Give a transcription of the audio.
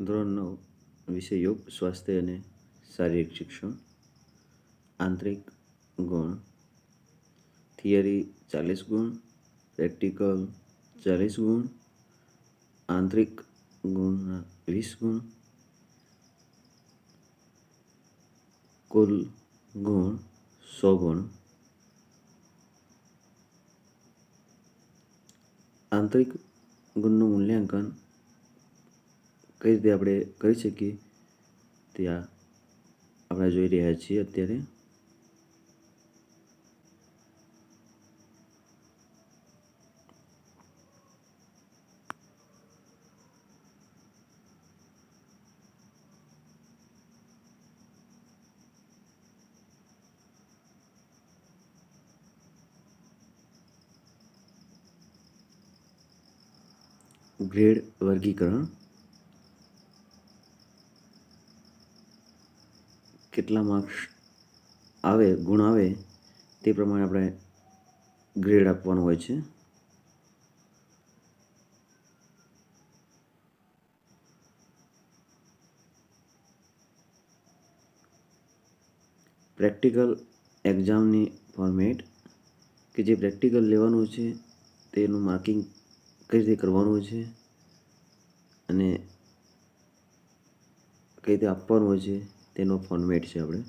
ધોરણ નવ વિષય યોગ, સ્વાસ્થ્ય અને શારીરિક શિક્ષણ, આંતરિક ગુણ, થિયરી ચાલીસ ગુણ, પ્રેક્ટિકલ ચાલીસ ગુણ, આંતરિક ગુણના વીસ ગુણ, કુલ ગુણ સો ગુણ. આંતરિક ગુણનું મૂલ્યાંકન કઈ રીતે આપણે કરી શકીએ? તે આપણે જોઈ રહ્યા છીએ અત્યારે. ગ્રેડ વર્ગીકરણ. કેટલા માર્ક્સ આવે, ગુણ આવે, તે પ્રમાણે આપણે ગ્રેડ આપવાનો હોય છે. પ્રેક્ટિકલ એક્ઝામની ફોર્મેટ કે જે પ્રેક્ટિકલ લેવાનું છે, તેનું માર્કિંગ કઈ રીતે કરવાનું છે અને કઈ રીતે આપવાનું હોય છે તેનો ફોર્મેટ છે આપણે.